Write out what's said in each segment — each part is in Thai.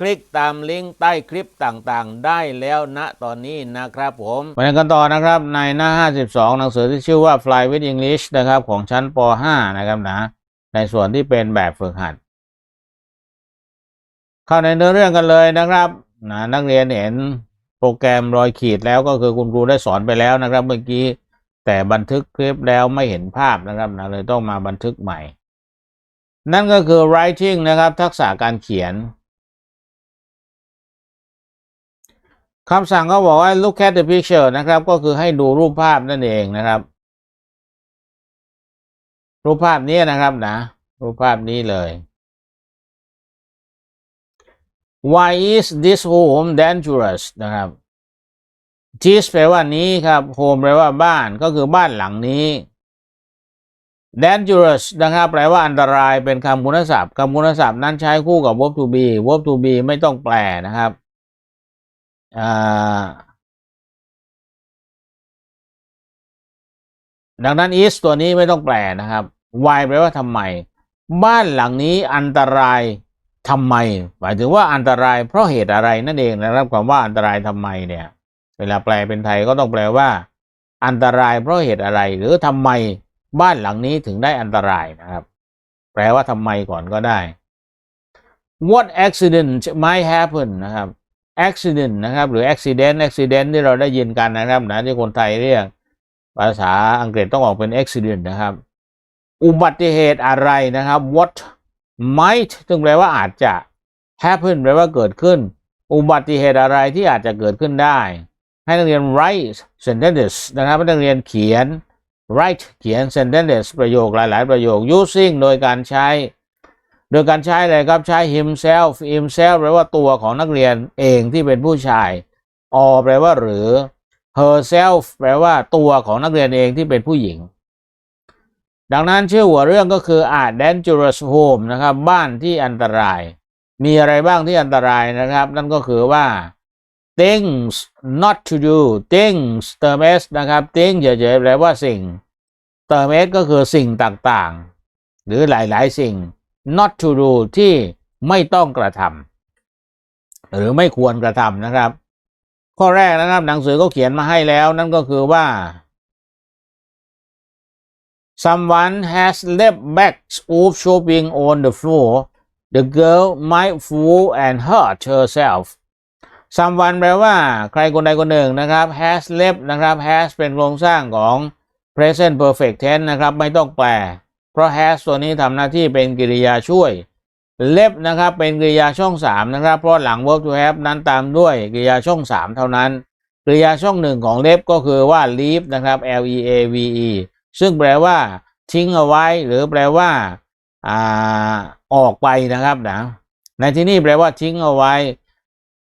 คลิกตามลิงก์ใต้คลิปต่างๆ ได้แล้วณตอนนี้นะครับผมไปกันต่อนะครับในหน้า 52 หนังสือที่ชื่อว่า Fly with English นะครับของชั้นป .5 นะครับนะ ในส่วนที่เป็นแบบฝึกหัด เข้าในเนื้อเรื่องกันเลยนะครับนะนักเรียนเห็นโปรแกรมรอยขีดแล้วก็คือคุณครูได้สอนไปแล้วนะครับ เมื่อกี้แต่บันทึกคลิปแล้วไม่เห็นภาพนะครับนะเลยต้องมาบันทึกใหม่ นั่นก็คือ writing นะครับ ทักษะการเขียน คำสั่งก็บอกว่า look at the picture นะครับ ก็คือให้ดูรูปภาพนั่นเองนะครับ รูปภาพนี้นะครับนะ รูปภาพนี้เลย why is this home dangerous นะครับ this แปลว่านี้ครับ home แปลว่าบ้านก็คือบ้านหลังนี้ dangerous นะครับแปลว่าอันตรายเป็นคำคุณศัพท์คำคุณศัพท์นั้นใช้คู่กับ verb to be verb to be ไม่ต้องแปลนะครับ ดังนั้น is ตัวนี้ไม่ต้องแปลนะครับ why แปลว่าทำไม บ้านหลังนี้อันตรายทำไม หมายถึงว่าอันตรายเพราะเหตุอะไรนั่นเองนะครับคำว่าอันตรายทำไมเนี่ย เวลาแปลเป็นไทยก็ต้องแปลว่า อันตรายเพราะเหตุอะไร หรือทำไมบ้านหลังนี้ถึงได้อันตรายนะครับ แปลว่าทำไมก่อนก็ได้ What accident might happen นะครับ accident นะครับหรือ accident accident ที่เราได้ยินกันนะครับนะที่คนไทยเรียกภาษาอังกฤษต้องออกเป็น accident นะครับ อุบัติเหตุอะไรนะครับ what might ซึ่งแปลว่าอาจจะ happen แปลว่าเกิดขึ้น อุบัติเหตุอะไรที่อาจจะเกิดขึ้นได้ ให้นักเรียน write sentences นะครับให้นักเรียนเขียน write เขียน sentences ประโยคหลาย ๆ ประโยค using โดยการใช้ โดยการใช้อะไรครับใช้ himself himself แปลว่าตัวของนักเรียนเองที่เป็นผู้ชาย or แปลว่าหรือ herself แปลว่าตัวของนักเรียนเองที่เป็นผู้หญิง ดังนั้นชื่อหัวเรื่องก็คือ a dangerous home นะครับ บ้านที่อันตราย มีอะไรบ้างที่อันตรายนะครับ นั่นก็คือว่า things not to do things เติม s นะครับ things เฉยๆแปลว่าสิ่ง เติม s ก็คือสิ่งต่างๆ หรือหลายๆ สิ่ง not to do ที่ไม่ต้องกระทำหรือไม่ควรกระทำนะครับ ข้อแรกนะครับ หนังสือก็เขียนมาให้แล้ว นั่นก็คือว่า someone has left bags of shopping on the floor the girl might fall and hurt herself someone แปลว่าใครคนใดคนหนึ่งนะครับ has left นะครับ has เป็นโครงสร้างของ present perfect tense นะครับ ไม่ต้องแปล เพราะ has ตัวนี้ทำหน้าที่เป็นกริยาช่วย left นะครับเป็นกริยาช่อง3นะครับเพราะหลัง verb to have นั้นตามด้วยกริยาช่อง3เท่านั้น กริยาช่องหนึ่งของ left ก็คือว่า leave นะครับ l e a v e ซึ่งแปลว่าทิ้งเอาไว้ หรือแปลว่าอ่าออกไปนะครับนะในที่นี้แปลว่าทิ้งเอาไว้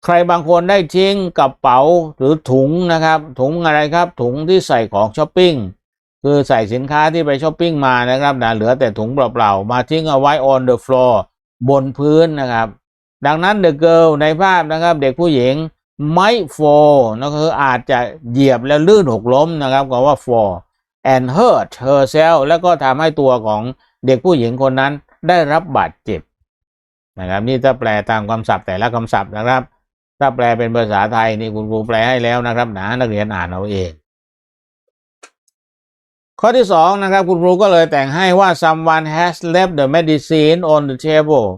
ใครบางคนได้ทิ้งกระเป๋าหรือถุงนะครับ ถุงอะไรครับถุงที่ใส่ของช้อปปิ้ง คือใส่สินค้าที่ไปช้อปปิ้งมานะครับนะเหลือแต่ถุงเปล่าๆ มาทิ้งเอาไว้ on the floor บนพื้นนะครับ ดังนั้น the girl ในภาพนะครับเด็กผู้หญิง might fall นั่นคืออาจจะเหยียบแล้วลื่นหกล้มนะครับก็ว่า fall and hurt herself แล้วก็ทำให้ตัวของเด็กผู้หญิงคนนั้นได้รับบาดเจ็บนะครับ นี่ถ้าแปลตามคำศัพท์แต่ละคำศัพท์นะครับ ถ้าแปลเป็นภาษาไทยนี่คุณครูแปลให้แล้วนะครับนะนักเรียนอ่านเอาเอง ข้อที่สองนะครับ คุณครูก็เลยแต่งให้ว่า someone has left the medicine on the table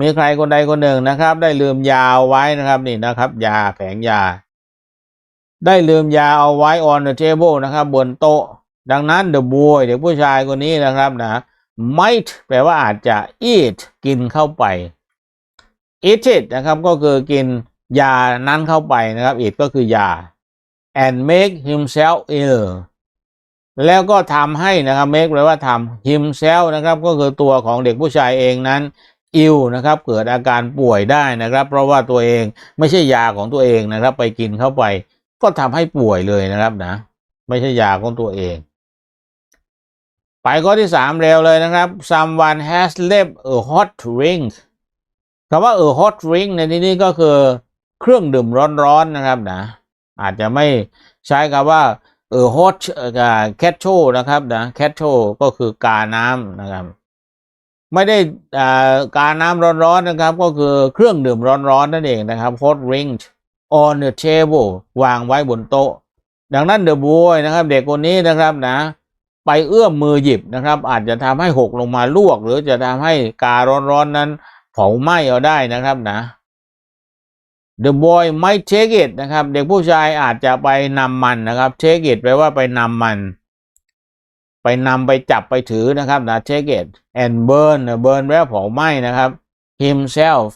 มีใครคนใดคนหนึ่งนะครับ ได้ลืมยาเอาไว้นะครับนี่นะครับ ยาแผงยา ได้ลืมยาเอาไว้ on the table นะครับ บนโต๊ะ ดังนั้น the boy เด็กผู้ชายคนนี้นะครับนะ might แปลว่าอาจจะ eat กินเข้าไป eat it นะครับก็คือกินยานั้นเข้าไปนะครับ eat ก็คือยา and make himself ill แล้วก็ทำให้นะครับ make แปลว่าทำ himself นะครับก็คือตัวของเด็กผู้ชายเองนั้น ill นะครับเกิดอาการป่วยได้นะครับ เพราะว่าตัวเองไม่ใช่ยาของตัวเองนะครับ ไปกินเข้าไป ก็ทำให้ป่วยเลยนะครับนะ ไม่ใช่ยาของตัวเอง ไปข้อที่สามเร็วเลยนะครับ someone has left a hot drink คำว่า a hot drink ในที่นี้ก็คือเครื่องดื่มร้อนๆนะครับนะ อาจจะไม่ใช้คำว่า a hot เอ่อ ketcho นะครับนะ ketcho ก็คือกาน้ำนะครับ ไม่ได้อ่ากาน้ำร้อนๆนะครับ ก็คือเครื่องดื่มร้อนๆนั่นเองนะครับ hot drink on the table วางไว้บนโต๊ะ ดังนั้น the boy นะครับ เด็กคนนี้นะครับนะ ไปเอื้อมมือหยิบนะครับ อาจจะทำให้หกลงมาลวก หรือจะทำให้การ้อนๆนั้นเผาไหม้เอาได้นะครับนะ The boy might take it นะครับ เด็กผู้ชายอาจจะไปนำมันนะครับ take it แปลว่าไปนำมัน ไปนำไปจับไปถือนะครับนะ take it and burn burn แปลว่าเผาไหม้นะครับ himself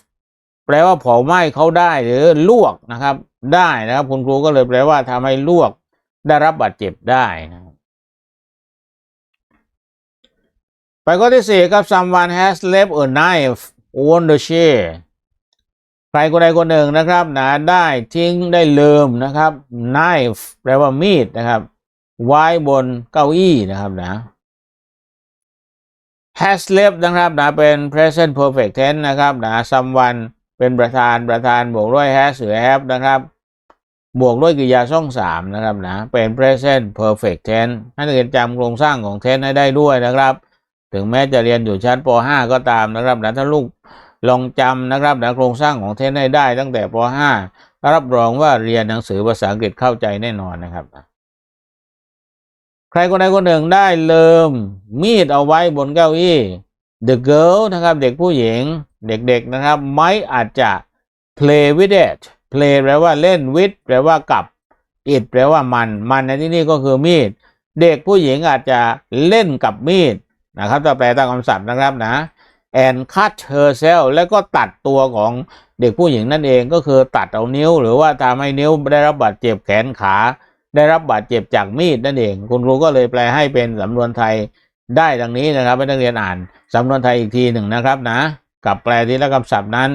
แปลว่าเผาไหม้เขาได้หรือลวกนะครับ ได้นะครับ คุณครูก็เลยแปลว่าทำให้ลวกได้รับบาดเจ็บได้นะครับไปข้อที่สี่ครับ someone has left a knife on the chair ใครคนใดคนหนึ่งนะครับนะได้ทิ้งได้ลืมนะครับ knife แปลว่ามีดนะครับ ไว้บนเก้าอี้นะครับนะ has left นะครับนะเป็น present perfect tense นะครับนะ someone เป็นประธานประธานบวกด้วย has หรือ have นะครับ บวกด้วยกริยาช่องสามนะครับนะเป็น present perfect tense ให้นักเรียนจำโครงสร้างของ tense ให้ได้ด้วยนะครับ ถึงแม้จะเรียนอยู่ชั้นป .5 ก็ตามนะครับนะถ้าลูก ลองจำนะครับนะโครงสร้างของ tense ให้ได้ตั้งแต่ป .5 รับรองว่าเรียนหนังสือภาษาอังกฤษเข้าใจแน่นอนนะครับ ใครคนใดคนหนึ่งได้เลิมมีดเอาไว้บนเก้าอี้ the girl นะครับ เด็กผู้หญิง เด็กๆนะครับ ไม่อาจจะ play with it play แปลว่าเล่น with แปลว่ากับ it แปลว่ามัน มันในที่นี้ก็คือมีด เด็กผู้หญิงอาจจะเล่นกับมีดนะครับถ้าแปลตามคำศัพท์นะครับนะ and cut herself แล้วก็ตัดตัวของเด็กผู้หญิงนั่นเองก็คือตัดเอานิ้ว หรือว่าทำให้นิ้วได้รับบาดเจ็บแขนขา ได้รับบาดเจ็บจากมีดนั่นเอง คุณครูก็เลยแปลให้เป็นสำนวนไทยได้ดังนี้นะครับให้นักเรียนอ่านสำนวนไทยอีกทีหนึ่งนะครับนะ กับแปลที่ละคำศัพท์นั้น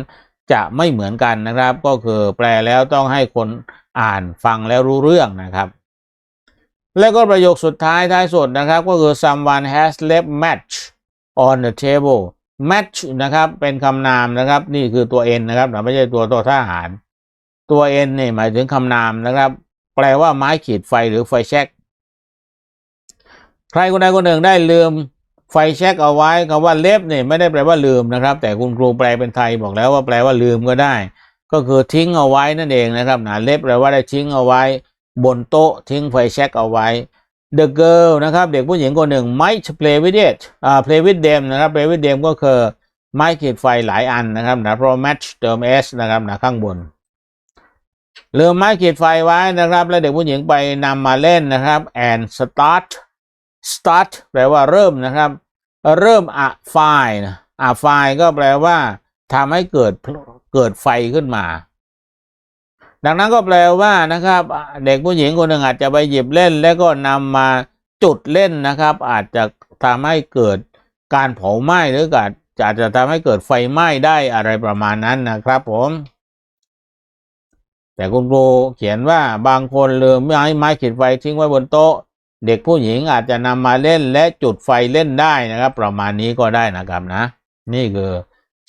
จะไม่เหมือนกันนะครับ ก็คือแปลแล้วต้องให้คนอ่านฟังแล้วรู้เรื่องนะครับ แล้วก็ประโยคสุดท้ายท้ายสุดนะครับ ก็คือ someone has left match on the table match นะครับเป็นคำนามนะครับ นี่คือตัว n นะครับไม่ใช่ตัวตัวทหาร ตัว n เนี่ยหมายถึงคำนามนะครับ แปลว่าไม้ขีดไฟหรือไฟแช็กใครคนใดคนหนึ่งได้ลืมไฟแช็กเอาไว้คำว่าเล็บเนี่ยไม่ได้แปลว่าลืมนะครับ แต่คุณครูแปลเป็นไทยบอกแล้วว่าแปลว่าลืมก็ได้ ก็คือทิ้งเอาไว้นั่นเองนะครับนะเล็บแปลว่าได้ทิ้งเอาไว้ บนโต๊ะทิ้งไฟแช็กเอาไว้ the girl นะครับ เด็กผู้หญิงคนหนึ่ง might play with it อ่า play with them นะครับ play with them ก็คือไม้ขีดไฟหลายอันนะครับนะเพราะ match เติม s นะครับนะข้างบนลืมไม้ขีดไฟไว้นะครับ แล้วเด็กผู้หญิงไปนำมาเล่นนะครับ and start start แปลว่าเริ่มนะครับ เริ่มอะไฟนะอะไฟก็แปลว่าทำให้เกิดเกิดไฟขึ้นมา ดังนั้นก็แปลว่านะครับ เด็กผู้หญิงคนหนึ่งอาจจะไปหยิบเล่น แล้วก็นำมาจุดเล่นนะครับ อาจจะทำให้เกิดการเผาไหม้หรืออาจอาจจะทำให้เกิดไฟไหม้ได้อะไรประมาณนั้นนะครับผม แต่คุณครูเขียนว่าบางคนลืมไม้ไม้ขีดไฟทิ้งไว้บนโต๊ะ เด็กผู้หญิงอาจจะนำมาเล่นและจุดไฟเล่นได้นะครับ ประมาณนี้ก็ได้นะครับนะ นี่คือ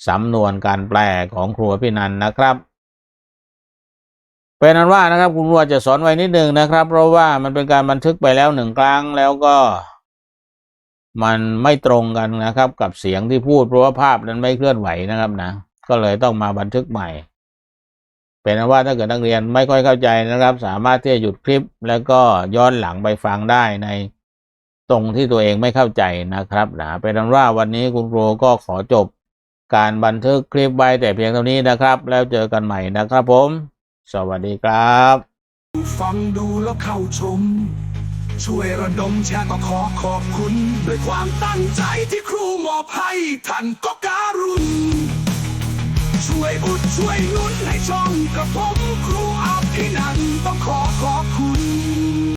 สำนวนการแปลของครูพี่นันนะครับ เป็นนั้นว่านะครับคุณครูจจะสอนไว้นิดนึงนะครับ เพราะว่ามันเป็นการบันทึกไปแล้วหนึ่งครั้งแล้วก็ มันไม่ตรงกันนะครับ กับเสียงที่พูดเพราะว่าภาพนั้นไม่เคลื่อนไหวนะครับนะก็เลยต้องมาบันทึกใหม่ เป็นนั้นว่าถ้าเกิดนักเรียนไม่ค่อยเข้าใจนะครับ สามารถที่จะหยุดคลิป แล้วก็ย้อนหลังไปฟังได้ในตรงที่ตัวเองไม่เข้าใจนะครับนะเป็นนั้นว่าวันนี้คุณครูก็ขอจบการบันทึกคลิปไว้แต่เพียงเท่านี้นะครับ แล้วเจอกันใหม่นะครับผม สวัสดีครับ ฟังดูแล้วเข้าชม ช่วยระดมแชร์ก็ขอขอบคุณ ด้วยความตั้งใจที่ครูมอบให้ท่านก็การุณ ช่วยอุดช่วยนุนให้ช่องกับผมครูอาภินันต้องขอขอบคุณ